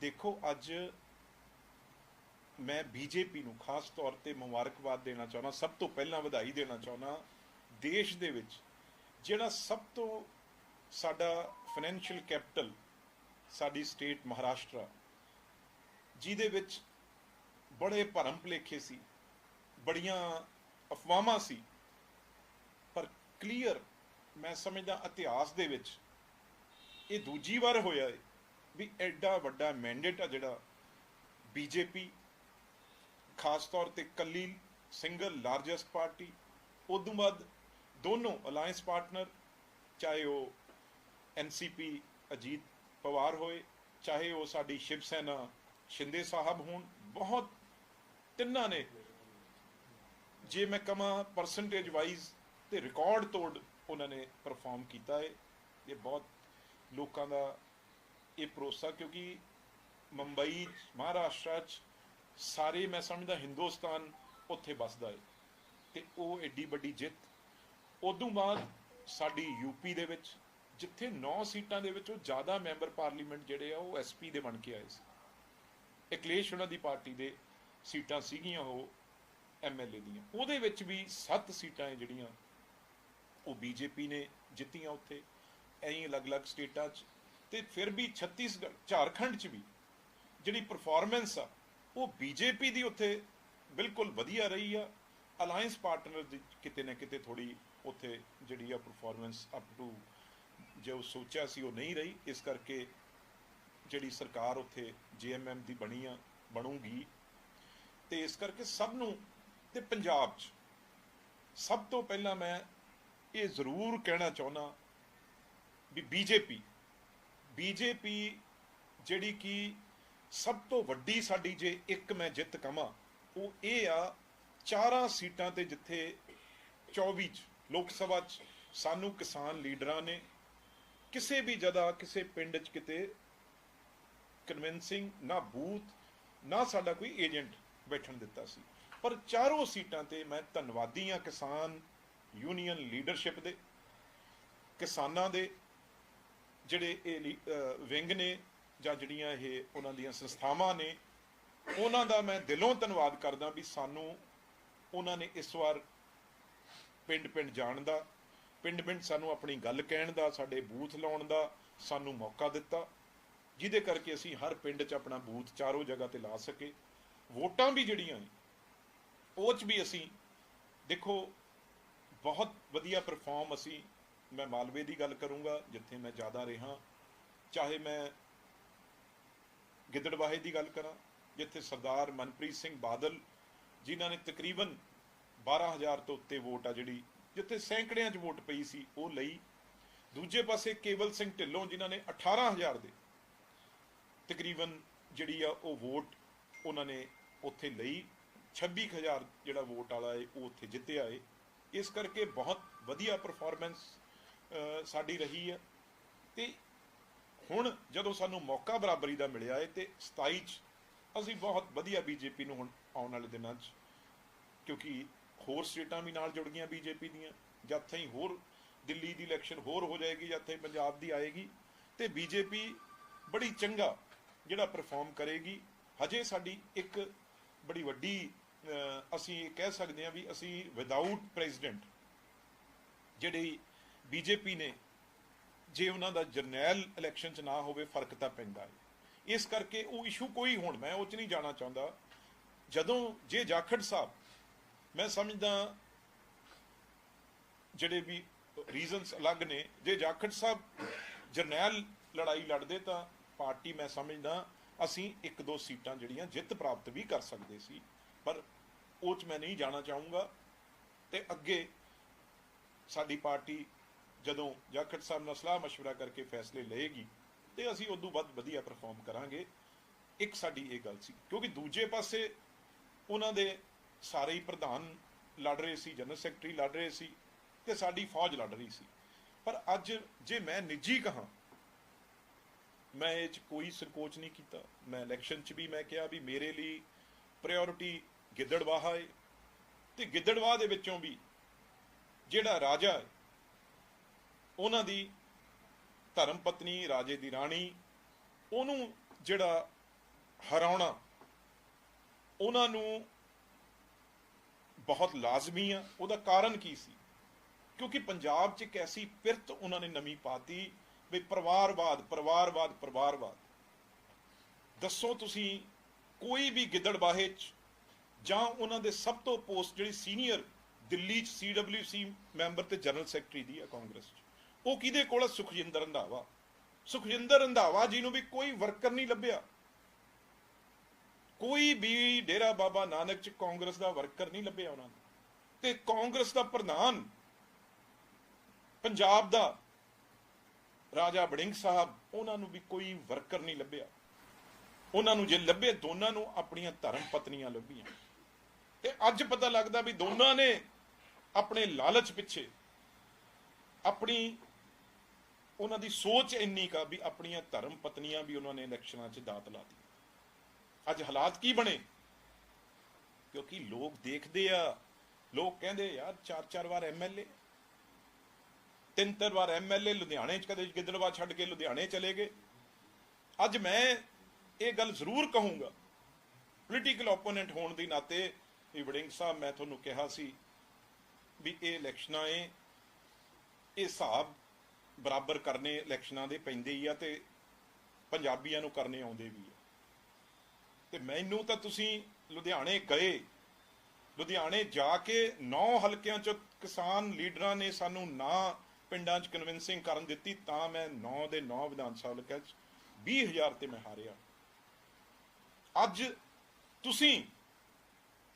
ਦੇਖੋ, ਅੱਜ ਮੈਂ ਬੀਜੇਪੀ ਨੂੰ ਖਾਸ ਤੌਰ ਤੇ ਮੁਬਾਰਕਬਾਦ ਦੇਣਾ ਚਾਹੁੰਦਾ, ਸਭ ਤੋਂ ਪਹਿਲਾਂ ਵਧਾਈ ਦੇਣਾ ਚਾਹੁੰਦਾ ਦੇਸ਼ ਦੇ ਵਿੱਚ, ਜਿਹੜਾ ਸਭ ਤੋਂ ਸਾਡਾ ਫਾਈਨੈਂਸ਼ੀਅਲ ਕੈਪੀਟਲ ਸਾਡੀ ਸਟੇਟ ਮਹਾਰਾਸ਼ਟਰ ਜਿਹਦੇ ਵਿੱਚ ਬੜੇ ਭਰਮ ਭੁਲੇਖੇ ਸੀ, ਬੜੀਆਂ ਅਫਵਾਹਾਂ ਸੀ, ਪਰ ਕਲੀਅਰ ਮੈਂ ਸਮਝਦਾ ਇਤਿਹਾਸ ਦੇ ਵਿੱਚ ਇਹ ਦੂਜੀ ਵਾਰ ਹੋਇਆ ਹੈ ਵੀ ਐਡਾ ਵੱਡਾ ਮੈਂਡੇਟ ਆ ਜਿਹੜਾ ਬੀਜੇਪੀ ਖਾਸ ਤੌਰ ਤੇ ਕੱਲੀ ਸਿੰਗਲ ਲਾਰਜੈਸਟ ਪਾਰਟੀ ਉਦੋਂ ਬਾਅਦ ਦੋਨੋਂ ਅਲਾਈਅੰਸ ਪਾਰਟਨਰ ਚਾਹੇ ਉਹ ਐਨਸੀਪੀ ਅਜੀਤ ਪਵਾਰ ਹੋਏ, ਚਾਹੇ ਉਹ ਸਾਡੀ ਸ਼ਿਵ ਸੈਨਾ ਸ਼ਿੰਦੇ ਸਾਹਿਬ ਹੋਣ, ਬਹੁਤ ਤਿੰਨਾਂ ਨੇ। ਜੇ ਮੈਂ ਕਹਾਂ ਪਰਸੈਂਟੇਜ ਵਾਈਜ਼ ਤੇ ਰਿਕਾਰਡ ਤੋੜ ਉਹਨਾਂ ਨੇ ਪਰਫਾਰਮ ਕੀਤਾ ਹੈ ਇਹ ਬਹੁਤ ਲੋਕਾਂ ਦਾ ਇਹ ਭਰੋਸਾ, ਕਿਉਂਕਿ ਮੁੰਬਈ ਮਹਾਰਾਸ਼ਟਰ ਚ ਸਾਰੇ, ਮੈਂ ਸਮਝਦਾ, ਹਿੰਦੁਸਤਾਨ ਉੱਥੇ ਵੱਸਦਾ ਹੈ ਤੇ ਉਹ ਐਡੀ ਵੱਡੀ ਜਿੱਤ। ਉਦੋਂ ਬਾਅਦ ਸਾਡੀ ਯੂਪੀ ਦੇ ਵਿੱਚ, ਜਿੱਥੇ 9 ਸੀਟਾਂ ਦੇ ਵਿੱਚੋਂ ਜ਼ਿਆਦਾ ਮੈਂਬਰ ਪਾਰਲੀਮੈਂਟ ਜਿਹੜੇ ਆ, ਉਹ ਐਸਪੀ ਦੇ ਬਣ ਕੇ ਆਏ ਸੀ। ਅਖਿਲੇਸ਼ ਉਹਨਾਂ ਦੀ ਪਾਰਟੀ ਦੇ ਸੀਟਾਂ ਸੀਗੀਆਂ, ਉਹ ਐਮਐਲਏ ਦੀਆਂ। ਉਹਦੇ ਵਿੱਚ ਵੀ 7 ਸੀਟਾਂ ਹੈ ਜਿਹੜੀਆਂ, ਉਹ ਬੀਜੇਪੀ ਨੇ ਜਿੱਤੀਆਂ ਉੱਥੇ। ਐਂ ਅਲੱਗ-ਅਲੱਗ ਸਟੇਟਾਂ 'ਚ ਤੇ ਫਿਰ ਵੀ ਛੱਤੀਸਗੜ੍ਹ, ਝਾਰਖੰਡ 'ਚ ਵੀ ਜਿਹੜੀ ਪਰਫਾਰਮੈਂਸ ਆ, ਉਹ ਬੀਜੇਪੀ ਦੀ ਉੱਥੇ ਬਿਲਕੁਲ ਵਧੀਆ ਰਹੀ ਆ। ਅਲਾਈਅੰਸ ਪਾਰਟਨਰ ਦੀ ਕਿਤੇ ਨਾ ਕਿਤੇ ਥੋੜੀ ਉੱਥੇ ਜਿਹੜੀ ਆ ਪਰਫਾਰਮੈਂਸ ਅਪ ਟੂ ਜੋ ਸੋਚਿਆ ਸੀ ਉਹ ਨਹੀਂ ਰਹੀ। ਇਸ ਕਰਕੇ ਜਿਹੜੀ ਸਰਕਾਰ ਉੱਥੇ ਜੀਐਮਐਮ ਦੀ ਬਣੀ ਆ, ਬਣੂਗੀ। ਤੇ ਇਸ ਕਰਕੇ ਸਭ ਨੂੰ ਤੇ ਪੰਜਾਬ 'ਚ ਸਭ ਤੋਂ ਪਹਿਲਾਂ ਮੈਂ ਇਹ ਜ਼ਰੂਰ ਕਹਿਣਾ ਚਾਹੁੰਦਾ ਵੀ ਬੀਜੇਪੀ ਬੀਜੇਪੀ ਜਿਹੜੀ ਕਿ ਸਭ ਤੋਂ ਵੱਡੀ ਸਾਡੀ ਜੇ ਇੱਕ ਮੈਂ ਜਿੱਤ ਕਵਾਂ ਉਹ ਇਹ ਆ ਚਾਰਾਂ ਸੀਟਾਂ ਤੇ ਜਿੱਥੇ 24 ਚ ਲੋਕ ਸਭਾ ਚ ਸਾਨੂੰ ਕਿਸਾਨ ਲੀਡਰਾਂ ਨੇ, ਕਿਸੇ ਵੀ ਜਗ੍ਹਾ, ਕਿਸੇ ਪਿੰਡ ਚ ਕਿਤੇ ਕਨਵਿੰਸਿੰਗ ਨਾ ਬੂਥ, ਨਾ ਸਾਡਾ ਕੋਈ ਏਜੰਟ ਬੈਠਣ ਦਿੱਤਾ ਸੀ। ਪਰ ਚਾਰੋਂ ਸੀਟਾਂ ਤੇ ਮੈਂ ਧੰਨਵਾਦੀ ਆ ਕਿਸਾਨ ਯੂਨੀਅਨ ਲੀਡਰਸ਼ਿਪ ਦੇ, ਕਿਸਾਨਾਂ ਦੇ ਜਿਹੜੇ ਇਹ ਲੀ- ਵਿੰਗ ਨੇ ਜਾਂ ਜਿਹੜੀਆਂ ਇਹ ਉਹਨਾਂ ਦੀਆਂ ਸੰਸਥਾਵਾਂ ਨੇ, ਉਹਨਾਂ ਦਾ ਮੈਂ ਦਿਲੋਂ ਧੰਨਵਾਦ ਕਰਦਾ ਵੀ ਸਾਨੂੰ ਉਹਨਾਂ ਨੇ ਇਸ ਵਾਰ ਪਿੰਡ-ਪਿੰਡ ਜਾਣ ਦਾ, ਪਿੰਡ-ਪਿੰਡ ਸਾਨੂੰ ਆਪਣੀ ਗੱਲ ਕਹਿਣ ਦਾ, ਸਾਡੇ ਬੂਥ ਲਾਉਣ ਦਾ ਸਾਨੂੰ ਮੌਕਾ ਦਿੱਤਾ, ਜਿਹਦੇ ਕਰਕੇ ਅਸੀਂ ਹਰ ਪਿੰਡ 'ਚ ਆਪਣਾ ਬੂਥ ਚਾਰੋਂ ਜਗ੍ਹਾ ਤੇ ਲਾ ਸਕੇ। ਵੋਟਾਂ ਵੀ ਜਿਹੜੀਆਂ ਨੇ, ਉਹ 'ਚ ਵੀ ਅਸੀਂ ਦੇਖੋ, ਬਹੁਤ ਵਧੀਆ ਪਰਫਾਰਮ ਅਸੀਂ ਮੈਂ ਮਾਲਵੇ ਦੀ ਗੱਲ ਕਰੂੰਗਾ, ਜਿੱਥੇ ਮੈਂ ਜ਼ਿਆਦਾ ਰਿਹਾ। ਚਾਹੇ ਮੈਂ ਗਿੱਦੜਵਾਹੇ ਦੀ ਗੱਲ ਕਰਾਂ, ਜਿੱਥੇ ਸਰਦਾਰ ਮਨਪ੍ਰੀਤ ਸਿੰਘ ਬਾਦਲ ਜਿਨ੍ਹਾਂ ਨੇ ਤਕਰੀਬਨ 12000 ਤੋਂ ਉੱਤੇ ਵੋਟ ਆ ਜਿਹੜੀ, ਜਿੱਥੇ ਸੈਂਕੜਿਆਂ 'ਚ ਵੋਟ ਪਈ ਸੀ, ਉਹ ਲਈ। ਦੂਜੇ ਪਾਸੇ ਕੇਵਲ ਸਿੰਘ ਢਿੱਲੋਂ ਜਿਨ੍ਹਾਂ ਨੇ 18000 ਦੇ ਤਕਰੀਬਨ ਜਿਹੜੀ ਆ ਉਹ ਵੋਟ ਉਹਨਾਂ ਨੇ ਉੱਥੇ ਲਈ। 26000 ਜਿਹੜਾ ਵੋਟ ਵਾਲਾ ਹੈ ਉਹ ਉੱਥੇ ਜਿੱਤਿਆ ਏ। ਇਸ ਕਰਕੇ ਬਹੁਤ ਵਧੀਆ ਪਰਫਾਰਮੈਂਸ ਸਾਡੀ ਰਹੀ ਹੈ ਤੇ ਹੁਣ ਜਦੋਂ ਸਾਨੂੰ ਮੌਕਾ ਬਰਾਬਰੀ ਦਾ ਮਿਲਿਆ ਹੈ ਤੇ 27 ਚ ਅਸੀਂ ਬਹੁਤ ਵਧੀਆ ਬੀਜੇਪੀ ਨੂੰ ਹੁਣ ਆਉਣ ਵਾਲੇ ਦਿਨਾਂ 'ਚ, ਕਿਉਂਕਿ ਹੋਰ ਸਟੇਟਾਂ ਵੀ ਨਾਲ ਜੁੜ ਗਈਆਂ ਬੀਜੇਪੀ ਦੀਆਂ ਜਦ ਤਾਈਂ ਹੋਰ ਦਿੱਲੀ ਦੀ ਇਲੈਕਸ਼ਨ ਹੋਰ ਹੋ ਜਾਏਗੀ ਜਦ ਤਾਈਂ ਪੰਜਾਬ ਦੀ ਆਏਗੀ, ਤੇ ਬੀਜੇਪੀ ਬੜੀ ਚੰਗਾ ਜਿਹੜਾ ਪਰਫਾਰਮ ਕਰੇਗੀ। ਹਜੇ ਸਾਡੀ ਇੱਕ ਬੜੀ ਵੱਡੀ ਅਸੀਂ ਕਹਿ ਸਕਦੇ ਹਾਂ ਵੀ ਅਸੀਂ ਵਿਦਆਊਟ ਪ੍ਰੈਜ਼ੀਡੈਂਟ ਜਿਹੜੀ ਬੀਜੇਪੀ ਨੇ ਜੇ ਉਹਨਾਂ ਦਾ ਜਰਨੈਲ ਇਲੈਕਸ਼ਨ ਚ ਨਾ ਹੋਵੇ, ਫ਼ਰਕ ਤਾਂ ਪੈਂਦਾ ਹੈ ਇਸ ਕਰਕੇ ਉਹ ਇਸ਼ੂ ਕੋਈ ਹੁਣ ਮੈਂ ਉਹ ਚ ਨਹੀਂ ਜਾਣਾ ਚਾਹੁੰਦਾ। ਜਦੋਂ ਜੇ ਜਾਖੜ ਸਾਹਿਬ, ਮੈਂ ਸਮਝਦਾ ਜਿਹੜੇ ਵੀ ਰੀਜ਼ਨਸ ਅਲੱਗ ਨੇ, ਜੇ ਜਾਖੜ ਸਾਹਿਬ ਜਰਨੈਲ ਲੜਾਈ ਲੜਦੇ ਤਾਂ ਪਾਰਟੀ ਮੈਂ ਸਮਝਦਾ ਅਸੀਂ ਇੱਕ ਦੋ ਸੀਟਾਂ ਜਿਹੜੀਆਂ ਜਿੱਤ ਪ੍ਰਾਪਤ ਵੀ ਕਰ ਸਕਦੇ ਸੀ, ਪਰ ਉਹ ਚ ਮੈਂ ਨਹੀਂ ਜਾਣਾ ਚਾਹੂੰਗਾ। ਤੇ ਅੱਗੇ ਸਾਡੀ ਪਾਰਟੀ ਜਦੋਂ ਜਾਖੜ ਸਾਹਿਬ ਨਾਲ ਸਲਾਹ مشورہ ਕਰਕੇ ਫੈਸਲੇ ਲਏਗੀ ਤੇ ਅਸੀਂ ਉਦੋਂ ਵੱਧ ਵਧੀਆ ਪਰਫਾਰਮ ਕਰਾਂਗੇ ਇੱਕ ਸਾਡੀ ਇਹ ਗੱਲ ਸੀ ਕਿਉਂਕਿ ਦੂਜੇ ਪਾਸੇ ਉਹਨਾਂ ਦੇ ਸਾਰੇ ਹੀ ਪ੍ਰਧਾਨ ਲੜ ਰਹੇ ਸੀ ਜਨਰਲ ਸੈਕਟਰੀ ਲੜ ਰਹੇ ਸੀ ਤੇ ਸਾਡੀ ਫੌਜ ਲੜ ਰਹੀ ਸੀ ਪਰ ਅੱਜ ਜੇ ਮੈਂ ਨਿੱਜੀ ਕਹਾਂ ਮੈਂ ਇਹ ਚ ਕੋਈ ਸੰਕੋਚ ਨਹੀਂ ਕੀਤਾ ਮੈਂ ਇਲੈਕਸ਼ਨ ਚ ਵੀ ਮੈਂ ਕਿਹਾ ਵੀ ਮੇਰੇ ਲਈ ਪ੍ਰਾਇੋਰਟੀ ਗਿੱਦੜਵਾਹ ਹੈ ਤੇ ਗਿੱਦੜਵਾਹ ਦੇ ਵਿੱਚੋਂ ਵੀ ਜਿਹੜਾ ਰਾਜਾ ਹੈ ਉਹਨਾਂ ਦੀ ਧਰਮ ਪਤਨੀ, ਰਾਜੇ ਦੀ ਰਾਣੀ, ਉਹਨੂੰ ਜਿਹੜਾ ਹਰਾਉਣਾ, ਉਹਨਾਂ ਨੂੰ ਬਹੁਤ ਲਾਜ਼ਮੀ ਆ। ਉਹਦਾ ਕਾਰਨ ਕੀ ਸੀ? ਕਿਉਂਕਿ ਪੰਜਾਬ 'ਚ ਇੱਕ ਐਸੀ ਪਿਰਤ ਉਹਨਾਂ ਨੇ ਨਵੀਂ ਪਾਤੀ ਵੀ ਪਰਿਵਾਰਵਾਦ ਪਰਿਵਾਰਵਾਦ ਪਰਿਵਾਰਵਾਦ। ਦੱਸੋ ਤੁਸੀਂ ਕੋਈ ਵੀ ਗਿੱਦੜਬਾਹੇ 'ਚ ਜਾਂ ਉਹਨਾਂ ਦੇ ਸਭ ਤੋਂ ਪੋਸਟ ਜਿਹੜੀ ਸੀਨੀਅਰ ਦਿੱਲੀ 'ਚ ਸੀਡਬਲਯੂਸੀ ਮੈਂਬਰ ਤੇ ਜਨਰਲ ਸੈਕਟਰੀ ਦੀ ਆ ਕਾਂਗਰਸ 'ਚ? ਉਹ ਕਿਹਦੇ ਕੋਲ ਆ? ਸੁਖਜਿੰਦਰ ਰੰਧਾਵਾ। ਸੁਖਜਿੰਦਰ ਰੰਧਾਵਾ ਜੀ ਨੂੰ ਵੀ ਕੋਈ ਵਰਕਰ ਨਹੀਂ ਲੱਭਿਆ। ਕੋਈ ਵੀ ਡੇਰਾ ਬਾਬਾ ਨਾਨਕ 'ਚ ਕਾਂਗਰਸ ਦਾ ਵਰਕਰ ਨਹੀਂ ਲੱਭਿਆ ਉਹਨਾਂ ਨੂੰ। ਤੇ ਕਾਂਗਰਸ ਦਾ ਪ੍ਰਧਾਨ ਪੰਜਾਬ ਦਾ ਰਾਜਾ ਬੜਿੰਗ ਸਾਹਿਬ, ਉਹਨਾਂ ਨੂੰ ਵੀ ਕੋਈ ਵਰਕਰ ਨਹੀਂ ਲੱਭਿਆ। ਉਹਨਾਂ ਨੂੰ ਜੇ ਲੱਭੇ, ਦੋਨਾਂ ਨੂੰ ਆਪਣੀਆਂ ਧਰਮ ਪਤਨੀਆਂ ਲੱਭੀਆਂ। ਤੇ ਅੱਜ ਪਤਾ ਲੱਗਦਾ ਵੀ ਦੋਨਾਂ ਨੇ ਆਪਣੇ ਲਾਲਚ ਪਿੱਛੇ ਆਪਣੀ ਉਹਨਾਂ ਦੀ ਸੋਚ ਇੰਨੀ ਕਾ ਵੀ ਆਪਣੀਆਂ ਧਰਮ ਪਤਨੀਆਂ ਵੀ ਉਹਨਾਂ ਨੇ ਇਲੈਕਸ਼ਨਾਂ 'ਚ ਦਾਤ ਲਾ ਦਿੱਤੀ। ਅੱਜ ਹਾਲਾਤ ਕੀ ਬਣੇ? ਕਿਉਂਕਿ ਲੋਕ ਦੇਖਦੇ ਆ, ਲੋਕ ਕਹਿੰਦੇ, ਯਾਰ ਚਾਰ ਚਾਰ ਵਾਰ ਐਮਐਲਏ ਤਿੰਨ ਤਿੰਨ ਵਾਰ ਐਮਐਲਏ ਲੁਧਿਆਣੇ 'ਚ ਕਦੇ ਗਿੱਦੜਵਾ ਛੱਡ ਕੇ ਲੁਧਿਆਣੇ ਚਲੇ ਗਏ। ਅੱਜ ਮੈਂ ਇਹ ਗੱਲ ਜ਼ਰੂਰ ਕਹੂੰਗਾ ਪੋਲੀਟੀਕਲ ਓਪੋਨੈਂਟ ਹੋਣ ਦੇ ਨਾਤੇ ਇਹ ਵੜਿੰਗ ਸਾਹਿਬ, ਮੈਂ ਤੁਹਾਨੂੰ ਕਿਹਾ ਸੀ ਵੀ ਇਹ ਇਲੈਕਸ਼ਨਾਂ ਇਹ ਇਹ ਹਿਸਾਬ ਬਰਾਬਰ ਕਰਨੇ ਇਲੈਕਸ਼ਨਾਂ ਦੇ ਪੈਂਦੇ ਹੀ ਆ ਤੇ ਪੰਜਾਬੀਆਂ ਨੂੰ ਕਰਨੇ ਆਉਂਦੇ ਵੀ ਆ। ਤੇ ਮੈਨੂੰ ਤਾਂ ਤੁਸੀਂ ਲੁਧਿਆਣੇ ਗਏ, ਲੁਧਿਆਣੇ ਜਾ ਕੇ ਨੌ ਹਲਕਿਆਂ ਚ ਕਿਸਾਨ ਲੀਡਰਾਂ ਨੇ ਸਾਨੂੰ ਨਾ ਪਿੰਡਾਂ ਚ ਕਨਵਿੰਸਿੰਗ ਕਰਨ ਦਿੱਤੀ, ਤਾਂ ਮੈਂ 9 ਦੇ 9 ਵਿਧਾਨ ਸਭਾ ਹਲਕਿਆਂ ਚ 20000 ਤੇ ਮੈਂ ਹਾਰਿਆ। ਅੱਜ ਤੁਸੀਂ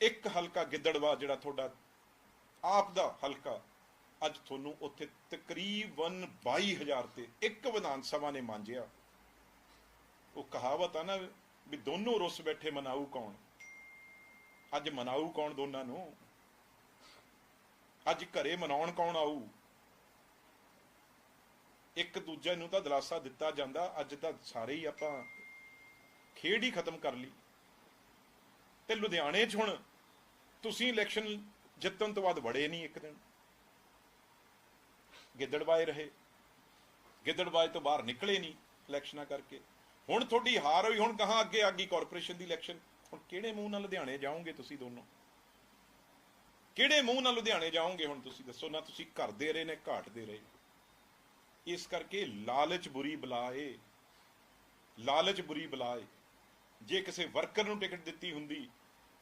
ਇੱਕ ਹਲਕਾ ਗਿੱਦੜਵਾ ਜਿਹੜਾ ਤੁਹਾਡਾ ਆਪ ਦਾ ਹਲਕਾ ਅੱਜ ਤੁਹਾਨੂੰ ਉੱਥੇ ਤਕਰੀਬਨ 22000 ਤੇ ਇੱਕ ਵਿਧਾਨ ਸਭਾ ਨੇ ਮੰਨਿਆ ਉਹ ਕਹਾਵਤ ਆ ਨਾ ਵੀ ਦੋਨੋਂ ਰੁੱਸ ਬੈਠੇ ਮਨਾਊ ਕੌਣ? ਅੱਜ ਮਨਾਊ ਕੌਣ ਦੋਨਾਂ ਨੂੰ? ਅੱਜ ਘਰੇ ਮਨਾਉਣ ਕੌਣ ਆਊ? ਇੱਕ ਦੂਜੇ ਨੂੰ ਤਾਂ ਦਲਾਸਾ ਦਿੱਤਾ ਜਾਂਦਾ, ਅੱਜ ਤਾਂ ਸਾਰੇ ਹੀ ਆਪਾਂ ਖੇਡ ਹੀ ਖਤਮ ਕਰ ਲਈ। ਤੇ ਲੁਧਿਆਣੇ 'ਚ ਹੁਣ ਤੁਸੀਂ ਇਲੈਕਸ਼ਨ ਜਿੱਤਣ ਤੋਂ ਬਾਅਦ ਵੜੇ ਨਹੀਂ ਇੱਕ ਦਿਨ। ਗਿੱਦੜਵਾਏ ਰਹੇ। ਗਿੱਦੜਵਾਏ ਤੋਂ ਬਾਹਰ ਨਿਕਲੇ ਨਹੀਂ ਇਲੈਕਸ਼ਨਾਂ ਕਰਕੇ। ਹੁਣ ਤੁਹਾਡੀ ਹਾਰ ਹੋਈ, ਹੁਣ ਕਹਾਂ ਅੱਗੇ ਆ ਗਈ ਕਾਰਪੋਰੇਸ਼ਨ ਦੀ ਇਲੈਕਸ਼ਨ? ਹੁਣ ਕਿਹੜੇ ਮੂੰਹ ਨਾਲ ਲੁਧਿਆਣੇ ਜਾਓਗੇ ਤੁਸੀਂ ਦੋਨੋਂ? ਕਿਹੜੇ ਮੂੰਹ ਨਾਲ ਲੁਧਿਆਣੇ ਜਾਓਗੇ ਹੁਣ ਤੁਸੀਂ? ਦੱਸੋ, ਨਾ ਤੁਸੀਂ ਘਰ ਦੇ ਰਹੇ, ਨੇ ਘਾਟ ਦੇ ਰਹੇ। ਇਸ ਕਰਕੇ ਲਾਲਚ ਬੁਰੀ ਬਲਾਏ। ਲਾਲਚ ਬੁਰੀ ਬਲਾਏ। ਜੇ ਕਿਸੇ ਵਰਕਰ ਨੂੰ ਟਿਕਟ ਦਿੱਤੀ ਹੁੰਦੀ,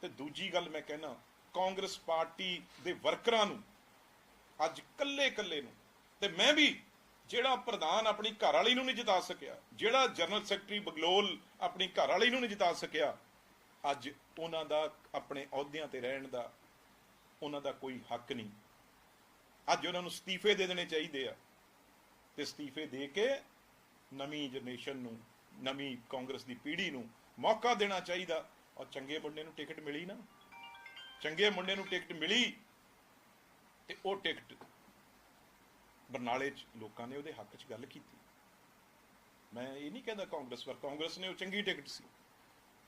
ਤੇ ਦੂਜੀ ਗੱਲ ਮੈਂ ਕਹਿਣਾ, ਕਾਂਗਰਸ ਪਾਰਟੀ ਦੇ ਵਰਕਰਾਂ ਨੂੰ, ਅੱਜ ਕੱਲੇ ਕੱਲੇ ਨੂੰ ਤੇ ਮੈਂ ਵੀ ਜਿਹੜਾ ਪ੍ਰਧਾਨ ਆਪਣੀ ਘਰ ਵਾਲੀ ਨੂੰ ਨਹੀਂ ਜਿਤਾ ਸਕਿਆ, ਜਿਹੜਾ ਜਨਰਲ ਸੈਕਟਰੀ ਬਗਲੋਲ ਆਪਣੀ ਘਰ ਵਾਲੀ ਨੂੰ ਨਹੀਂ ਜਿਤਾ ਸਕਿਆ, ਅੱਜ ਉਹਨਾਂ ਦਾ ਆਪਣੇ ਅਹੁਦਿਆਂ ਤੇ ਰਹਿਣ ਦਾ ਉਹਨਾਂ ਦਾ ਕੋਈ ਹੱਕ ਨਹੀਂ। ਅੱਜ ਉਹਨਾਂ ਨੂੰ ਅਸਤੀਫੇ ਦੇ ਦੇਣੇ ਚਾਹੀਦੇ ਆ ਤੇ ਅਸਤੀਫੇ ਦੇ ਕੇ ਨਵੀਂ ਜਨਰੇਸ਼ਨ ਨੂੰ, ਨਵੀਂ ਕਾਂਗਰਸ ਦੀ ਪੀੜ੍ਹੀ ਨੂੰ ਮੌਕਾ ਦੇਣਾ ਚਾਹੀਦਾ। ਔਰ ਚੰਗੇ ਮੁੰਡੇ ਨੂੰ ਟਿਕਟ ਮਿਲੀ ਨਾ। ਚੰਗੇ ਮੁੰਡੇ ਨੂੰ ਟਿਕਟ ਮਿਲੀ ਤੇ ਉਹ ਟਿਕਟ ਬਰਨਾਲੇ 'ਚ ਲੋਕਾਂ ਨੇ ਉਹਦੇ ਹੱਕ 'ਚ ਗੱਲ ਕੀਤੀ। ਮੈਂ ਇਹ ਨਹੀਂ ਕਹਿੰਦਾ ਕਾਂਗਰਸ ਪਰ ਕਾਂਗਰਸ ਨੇ ਉਹ ਚੰਗੀ ਟਿਕਟ ਸੀ।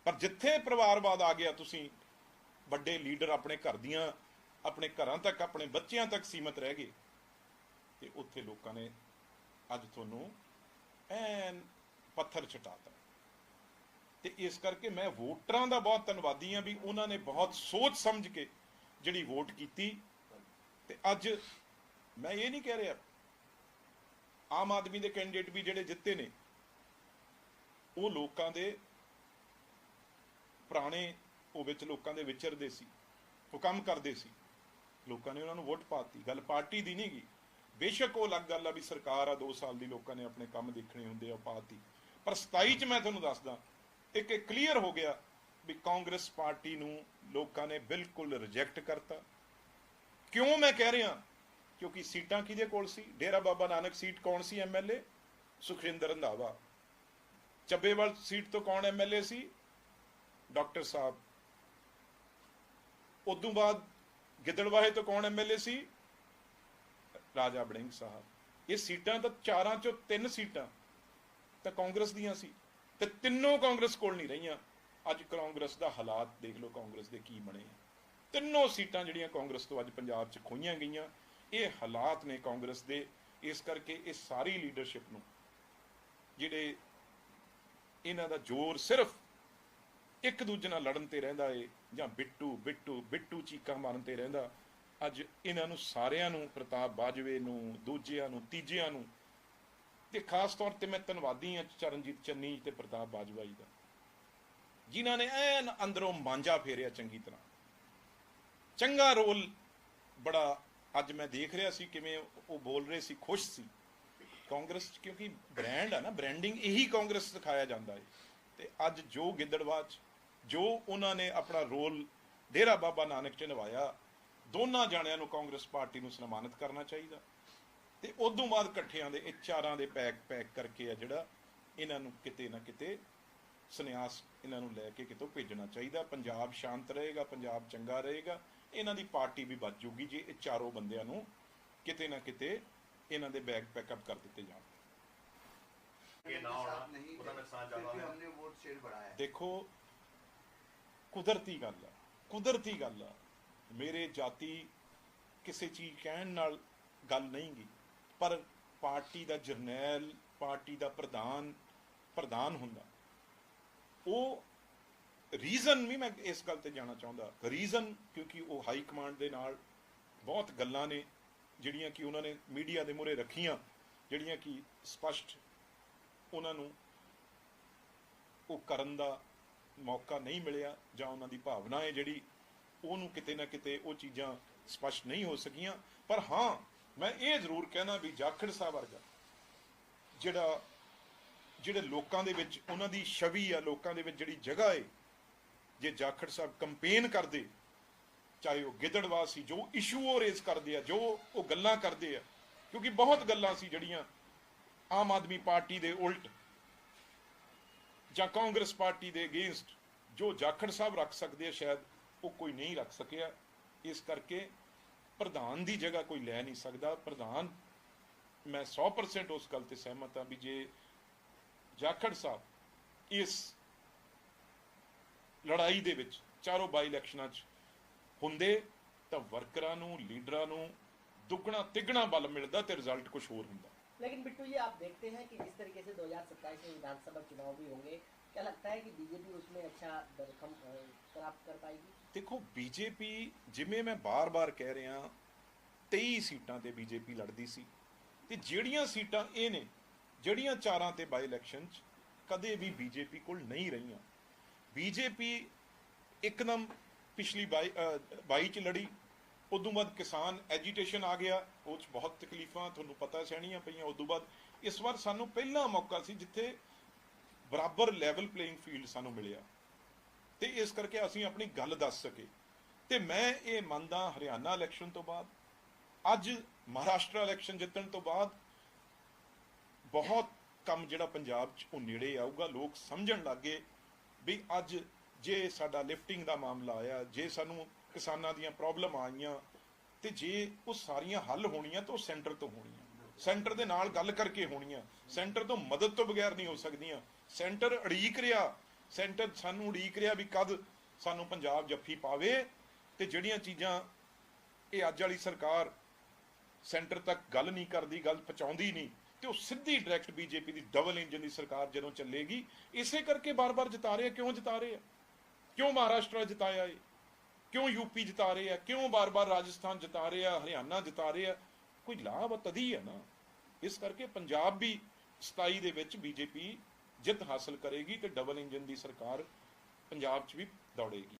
ਪਰ ਜਿੱਥੇ ਪਰਿਵਾਰਵਾਦ ਆ ਗਿਆ, ਤੁਸੀਂ ਵੱਡੇ ਲੀਡਰ ਆਪਣੇ ਘਰ ਦੀਆਂ, ਆਪਣੇ ਘਰਾਂ ਤੱਕ, ਆਪਣੇ ਬੱਚਿਆਂ ਤੱਕ ਸੀਮਤ ਰਹਿ ਗਏ। ਤੇ ਉੱਥੇ ਲੋਕਾਂ ਨੇ ਅੱਜ ਤੁਹਾਨੂੰ ਐਨ ਪੱਥਰ ਛਟਾਤਾ। ਤੇ ਇਸ ਕਰਕੇ ਮੈਂ ਵੋਟਰਾਂ ਦਾ ਬਹੁਤ ਧੰਨਵਾਦੀ ਹਾਂ ਵੀ ਉਹਨਾਂ ਨੇ ਬਹੁਤ ਸੋਚ ਸਮਝ ਕੇ ਜਿਹੜੀ ਵੋਟ ਕੀਤੀ। ਤੇ ਅੱਜ ਮੈਂ ਇਹ ਨਹੀਂ ਕਹਿ ਰਿਹਾ ਆਮ ਆਦਮੀ ਦੇ ਕੈਂਡੀਡੇਟ ਵੀ ਜਿਹੜੇ ਜਿੱਤੇ ਨੇ, ਉਹ ਲੋਕਾਂ ਦੇ ਪੁਰਾਣੇ ਉਹ ਵਿੱਚ ਲੋਕਾਂ ਦੇ ਵਿਚਰਦੇ ਸੀ, ਉਹ ਕੰਮ ਕਰਦੇ ਸੀ। ਲੋਕਾਂ ਨੇ ਉਹਨਾਂ ਨੂੰ ਵੋਟ ਪਾਤੀ, ਗੱਲ ਪਾਰਟੀ ਦੀ ਨਹੀਂ ਗਈ ਬੇਸ਼ੱਕ ਉਹ ਅਲੱਗ ਗੱਲ ਆ ਵੀ ਸਰਕਾਰ ਆ 2 ਸਾਲ ਦੀ ਲੋਕਾਂ ਨੇ ਆਪਣੇ ਕੰਮ ਦੇਖਣੇ ਹੁੰਦੇ ਆ ਪਾਤੀ। ਪਰ 27 ਚ ਮੈਂ ਤੁਹਾਨੂੰ ਦੱਸਦਾ, ਇੱਕ ਇੱਕ ਕਲੀਅਰ ਹੋ ਗਿਆ ਵੀ ਕਾਂਗਰਸ ਪਾਰਟੀ ਨੂੰ ਲੋਕਾਂ ਨੇ ਬਿਲਕੁਲ ਰਿਜੈਕਟ ਕਰਤਾ। ਕਿਉਂ ਮੈਂ ਕਹਿ ਰਿਹਾ? ਕਿਉਂਕਿ ਸੀਟਾਂ ਕਿਹਦੇ ਕੋਲ ਸੀ? ਡੇਰਾ ਬਾਬਾ ਨਾਨਕ ਸੀਟ ਕੌਣ ਸੀ? ਐਮਐਲਏ ਸੁਖਿੰਦਰ ਰੰਧਾਵਾ। ਚੱਬੇਵਾਲ ਸੀਟ ਤੋਂ ਕੌਣ ਐਮਐਲਏ ਸੀ? ਡਾਕਟਰ ਸਾਹਿਬ। ਉਦੋਂ ਬਾਅਦ ਗਿੱਦੜਵਾਹੇ ਤੋਂ ਕੌਣ ਐਮਐਲਏ ਸੀ? ਰਾਜਾ ਬੜਿੰਗ ਸਾਹਿਬ। ਇਹ ਸੀਟਾਂ ਤਾਂ ਚਾਰਾਂ ਚੋਂ ਤਿੰਨ ਸੀਟਾਂ ਤਾਂ ਕਾਂਗਰਸ ਦੀਆਂ ਸੀ। ਤੇ ਤਿੰਨੋਂ ਕਾਂਗਰਸ ਕੋਲ ਨਹੀਂ ਰਹੀਆਂ। ਅੱਜ ਕਾਂਗਰਸ ਦਾ ਹਾਲਾਤ ਦੇਖ ਲਓ ਕਾਂਗਰਸ ਦੇ ਕੀ ਬਣੇ ਆ। ਤਿੰਨੋਂ ਸੀਟਾਂ ਜਿਹੜੀਆਂ ਕਾਂਗਰਸ ਤੋਂ ਅੱਜ ਪੰਜਾਬ 'ਚ ਖੋਈਆਂ ਗਈਆਂ। ਇਹ ਹਾਲਾਤ ਨੇ ਕਾਂਗਰਸ ਦੇ, ਇਸ ਕਰਕੇ ਇਹ ਸਾਰੀ ਲੀਡਰਸ਼ਿਪ ਨੂੰ, ਜਿਹੜੇ ਇਹਨਾਂ ਦਾ ਜ਼ੋਰ ਸਿਰਫ ਇੱਕ ਦੂਜੇ ਨਾਲ ਲੜਨ ਤੇ ਰਹਿੰਦਾ ਏ, ਜਾਂ ਬਿੱਟੂ ਬਿੱਟੂ ਬਿੱਟੂ ਚੀਕਾਂ ਮਾਰਨ ਤੇ ਰਹਿੰਦਾ, ਅੱਜ ਇਹਨਾਂ ਨੂੰ ਸਾਰਿਆਂ ਨੂੰ, ਪ੍ਰਤਾਪ ਬਾਜਵੇ ਨੂੰ, ਦੂਜਿਆਂ ਨੂੰ, ਤੀਜਿਆਂ ਨੂੰ, ਤੇ ਖਾਸ ਤੌਰ ਤੇ ਮੈਂ ਧੰਨਵਾਦੀ ਹਾਂ ਚਰਨਜੀਤ ਚੰਨੀ ਤੇ ਪ੍ਰਤਾਪ ਬਾਜਵਾ ਜੀ ਦਾ, ਜਿਨ੍ਹਾਂ ਨੇ ਐਨ ਅੰਦਰੋਂ ਮਾਂਜਾ ਫੇਰਿਆ ਚੰਗੀ ਤਰ੍ਹਾਂ। ਚੰਗਾ ਰੋਲ ਬੜਾ ਅੱਜ ਮੈਂ ਦੇਖ ਰਿਹਾ ਸੀ ਕਿਵੇਂ ਉਹ ਬੋਲ ਰਹੇ ਸੀ, ਖੁਸ਼ ਸੀ। ਕਾਂਗਰਸ 'ਚ ਕਿਉਂਕਿ ਬ੍ਰਾਂਡ ਆ ਨਾ ਬ੍ਰਾਂਡਿੰਗ ਇਹੀ ਕਾਂਗਰਸ ਸਿਖਾਇਆ ਜਾਂਦਾ ਹੈ। ਤੇ ਅੱਜ ਜੋ ਗਿੱਦੜਵਾਚ ਜੋ ਉਹਨਾਂ ਨੇ ਆਪਣਾ ਰੋਲ ਡੇਰਾ ਬਾਬਾ ਨਾਨਕ 'ਚ ਨਿਭਾਇਆ, ਦੋਨਾਂ ਜਾਣਿਆਂ ਨੂੰ ਕਾਂਗਰਸ ਪਾਰਟੀ ਨੂੰ ਸਨਮਾਨਿਤ ਕਰਨਾ ਚਾਹੀਦਾ। ਤੇ ਉਦੋਂ ਬਾਅਦ ਇਕੱਠਿਆਂ ਦੇ, ਇਹ ਚਾਰਾਂ ਦੇ ਪੈਕ ਪੈਕ ਕਰਕੇ ਆ ਜਿਹੜਾ ਇਹਨਾਂ ਨੂੰ ਕਿਤੇ ਨਾ ਕਿਤੇ ਸੰਨਿਆਸ ਇਹਨਾਂ ਨੂੰ ਲੈ ਕੇ ਕਿਤੋਂ ਭੇਜਣਾ ਚਾਹੀਦਾ। ਪੰਜਾਬ ਸ਼ਾਂਤ ਰਹੇਗਾ, ਪੰਜਾਬ ਚੰਗਾ ਰਹੇਗਾ। ਇਹਨਾਂ ਦੀ ਪਾਰਟੀ ਵੀ ਬਚ ਜੂਗੀ ਜੇ ਇਹ ਚਾਰੋਂ ਬੰਦਿਆਂ ਨੂੰ ਕਿਤੇ ਨਾ ਕਿਤੇ ਇਹਨਾਂ ਦੇ ਬੈਗ ਪੈਕਅਪ ਕਰ ਦਿੱਤੇ ਜਾਣ ये ना साथ होना नहीं ਉਹਦਾ थे, ਨੁਕਸਾਨ फिर ਜ਼ਿਆਦਾ भी ਹੈ हमने वोट शेयर बढ़ाया है ਦੇਖੋ ਕੁਦਰਤੀ ਗੱਲ ਆ ਕੁਦਰਤੀ ਗੱਲ ਆ ਮੇਰੇ ਜਾਤੀ ਕਿਸੇ ਚੀਜ਼ ਕਹਿਣ ਨਾਲ ਗੱਲ ਨਹੀਂ ਗੀ ਪਰ ਪਾਰਟੀ ਦਾ ਜਰਨੈਲ ਪਾਰਟੀ ਦਾ ਪ੍ਰਧਾਨ ਪ੍ਰਧਾਨ ਹੁੰਦਾ ਉਹ ਰੀਜ਼ਨ ਵੀ ਮੈਂ ਇਸ ਗੱਲ ਤੇ ਜਾਣਾ ਚਾਹੁੰਦਾ। ਰੀਜ਼ਨ ਕਿਉਂਕਿ ਉਹ ਹਾਈ ਕਮਾਂਡ ਦੇ ਨਾਲ ਬਹੁਤ ਗੱਲਾਂ ਨੇ, ਜਿਹੜੀਆਂ ਕਿ ਉਹਨਾਂ ਨੇ ਮੀਡੀਆ ਦੇ ਮੂਹਰੇ ਰੱਖੀਆਂ, ਜਿਹੜੀਆਂ ਕਿ ਸਪਸ਼ਟ ਉਹਨਾਂ ਨੂੰ ਉਹ ਕਰਨ ਦਾ ਮੌਕਾ ਨਹੀਂ ਮਿਲਿਆ ਜਾਂ ਉਹਨਾਂ ਦੀ ਭਾਵਨਾ ਹੈ ਜਿਹੜੀ ਉਹਨੂੰ ਕਿਤੇ ਨਾ ਕਿਤੇ ਉਹ ਚੀਜ਼ਾਂ ਸਪਸ਼ਟ ਨਹੀਂ ਹੋ ਸਕੀਆਂ। ਪਰ ਹਾਂ, ਮੈਂ ਇਹ ਜ਼ਰੂਰ ਕਹਿਣਾ ਵੀ ਜਾਖੜ ਸਾਹਿਬ ਵਰਗਾ, ਜਿਹੜਾ, ਜਿਹੜੇ ਲੋਕਾਂ ਦੇ ਵਿੱਚ ਉਹਨਾਂ ਦੀ ਛਵੀ ਆ, ਲੋਕਾਂ ਦੇ ਵਿੱਚ ਜਿਹੜੀ ਜਗ੍ਹਾ ਹੈ ਜੇ ਜਾਖੜ ਸਾਹਿਬ ਕੰਪੇਨ ਕਰਦੇ, ਚਾਹੇ ਉਹ ਗਿੱਦੜਵਾ ਸੀ, ਜੋ ਇਸ਼ੂ ਉਹ ਰੇਜ਼ ਕਰਦੇ ਆ, ਜੋ ਉਹ ਗੱਲਾਂ ਕਰਦੇ ਆ, ਕਿਉਂਕਿ ਬਹੁਤ ਗੱਲਾਂ ਸੀ ਜਿਹੜੀਆਂ ਆਮ ਆਦਮੀ ਪਾਰਟੀ ਦੇ ਉਲਟ ਜਾਂ ਕਾਂਗਰਸ ਪਾਰਟੀ ਦੇ ਅਗੇਂਸਟ ਜੋ ਜਾਖੜ ਸਾਹਿਬ ਰੱਖ ਸਕਦੇ ਆ, ਸ਼ਾਇਦ ਉਹ ਕੋਈ ਨਹੀਂ ਰੱਖ ਸਕਿਆ। ਇਸ ਕਰਕੇ ਪ੍ਰਧਾਨ ਦੀ ਜਗ੍ਹਾ ਕੋਈ ਲੈ ਨਹੀਂ ਸਕਦਾ। ਪ੍ਰਧਾਨ, ਮੈਂ 100% ਉਸ ਗੱਲ ਤੇ ਸਹਿਮਤ ਹਾਂ ਵੀ ਜੇ ਜਾਖੜ ਸਾਹਿਬ ਇਸ ਲੜਾਈ ਦੇ ਵਿੱਚ ਚਾਰੋਂ ਬਾਈ ਇਲੈਕਸ਼ਨਾਂ 'ਚ ਹੁੰਦੇ ਤਾਂ ਵਰਕਰਾਂ ਨੂੰ ਲੀਡਰਾਂ ਨੂੰ ਦੁੱਗਣਾ ਤਿੱਗਣਾ ਬਲ ਮਿਲਦਾ ਤੇ ਰਿਜ਼ਲਟ ਕੁਝ ਹੋਰ ਹੁੰਦਾ लेकिन बिट्टू जी आप देखते हैं कि जिस तरीके से 2027 में विधानसभा चुनाव भी होंगे क्या लगता है कि बीजेपी उसमें अच्छा दरखम अ, प्राप्त कर पाएगी ਦੇਖੋ ਬੀਜੇਪੀ ਜਿਵੇਂ ਮੈਂ ਬਾਰ-ਬਾਰ ਕਹਿ ਰਿਹਾ 23 ਸੀਟਾਂ ਤੇ ਬੀਜੇਪੀ ਲੜਦੀ ਸੀ ਤੇ ਜਿਹੜੀਆਂ ਸੀਟਾਂ ਇਹ ਨੇ ਜਿਹੜੀਆਂ ਚਾਰਾਂ ਤੇ ਬਾਈ ਇਲੈਕਸ਼ਨ 'ਚ ਕਦੇ ਵੀ ਬੀਜੇਪੀ ਕੋਲ ਨਹੀਂ ਰਹੀਆਂ ਬੀਜੇਪੀ ਇੱਕਦਮ ਪਿਛਲੀ 22 ਚ ਲੜੀ, ਉਦੋਂ ਬਾਅਦ ਕਿਸਾਨ ਐਜੀਟੇਸ਼ਨ ਆ ਗਿਆ, ਉਹ ਚ ਬਹੁਤ ਤਕਲੀਫਾਂ ਤੁਹਾਨੂੰ ਪਤਾ ਸਹਿਣੀਆਂ ਪਈਆਂ, ਉਦੋਂ ਬਾਅਦ ਇਸ ਵਾਰ ਸਾਨੂੰ ਪਹਿਲਾ ਮੌਕਾ ਸੀ ਜਿੱਥੇ ਬਰਾਬਰ ਲੈਵਲ ਪਲੇਇੰਗ ਫੀਲਡ ਸਾਨੂੰ ਮਿਲਿਆ। ਤੇ ਇਸ ਕਰਕੇ ਅਸੀਂ ਆਪਣੀ ਗੱਲ ਦੱਸ ਸਕੇ। ਤੇ ਮੈਂ ਇਹ ਮੰਨਦਾ ਹਰਿਆਣਾ ਇਲੈਕਸ਼ਨ ਤੋਂ ਬਾਅਦ, ਅੱਜ ਮਹਾਰਾਸ਼ਟਰ ਇਲੈਕਸ਼ਨ ਜਿੱਤਣ ਤੋਂ ਬਾਅਦ ਬਹੁਤ ਕੰਮ ਜਿਹੜਾ ਪੰਜਾਬ 'ਚ ਉਹ ਨੇੜੇ ਆਊਗਾ, ਲੋਕ ਸਮਝਣ ਲੱਗੇ ਵੀ ਅੱਜ ਜੇ ਸਾਡਾ ਲਿਫਟਿੰਗ ਦਾ ਮਾਮਲਾ ਆਇਆ, ਜੇ ਸਾਨੂੰ ਕਿਸਾਨਾਂ ਦੀਆਂ ਪ੍ਰੋਬਲਮ ਆਈਆਂ, ਤੇ ਜੇ ਉਹ ਸਾਰੀਆਂ ਹੱਲ ਹੋਣੀਆਂ ਤਾਂ ਉਹ ਸੈਂਟਰ ਤੋਂ ਹੋਣੀਆਂ। ਸੈਂਟਰ ਦੇ ਨਾਲ ਗੱਲ ਕਰਕੇ ਹੋਣੀਆਂ। ਸੈਂਟਰ ਤੋਂ ਮਦਦ ਤੋਂ ਬਗੈਰ ਨਹੀਂ ਹੋ ਸਕਦੀਆਂ। ਸੈਂਟਰ ਅੜੀਕ ਰਿਹਾ। ਸੈਂਟਰ ਸਾਨੂੰ ਉਡੀਕ ਰਿਹਾ ਵੀ ਕਦ ਸਾਨੂੰ ਪੰਜਾਬ ਜੱਫੀ ਪਾਵੇ ਤੇ ਜਿਹੜੀਆਂ ਚੀਜ਼ਾਂ ਇਹ ਅੱਜ ਵਾਲੀ ਸਰਕਾਰ ਸੈਂਟਰ ਤੱਕ ਗੱਲ ਨਹੀਂ ਕਰਦੀ, ਗੱਲ ਪਹੁੰਚਾਉਂਦੀ ਨਹੀਂ ਤੇ ਉਹ ਸਿੱਧੀ ਡਾਇਰੈਕਟ ਬੀਜੇਪੀ ਦੀ ਡਬਲ ਇੰਜਨ ਦੀ ਸਰਕਾਰ ਜਦੋਂ ਚੱਲੇਗੀ, ਇਸੇ ਕਰਕੇ ਬਾਰ-ਬਾਰ ਜਿਤਾ ਰਹੇ ਆ। ਕਿਉਂ ਜਿਤਾ ਰਹੇ ਆ? ਕਿਉਂ ਮਹਾਰਾਸ਼ਟਰ ਜਿਤਾਇਆ ਏ ਕਿਉਂ ਯੂਪੀ ਜਿਤਾ ਰਹੇ ਆ? ਕਿਉਂ ਬਾਰ-ਬਾਰ ਰਾਜਸਥਾਨ ਜਿਤਾ ਰਹੇ ਆ? ਹਰਿਆਣਾ ਜਿਤਾ ਰਹੇ ਆ? ਕੋਈ ਲਾਭ ਤਦੀ ਹੈ ਨਾ। ਇਸ ਕਰਕੇ ਪੰਜਾਬ ਵੀ 27 ਦੇ ਵਿੱਚ ਬੀਜੇਪੀ ਜਿੱਤ ਹਾਸਲ ਕਰੇਗੀ ਤੇ ਡਬਲ ਇੰਜਨ ਦੀ ਸਰਕਾਰ ਪੰਜਾਬ 'ਚ ਵੀ ਦੌੜੇਗੀ।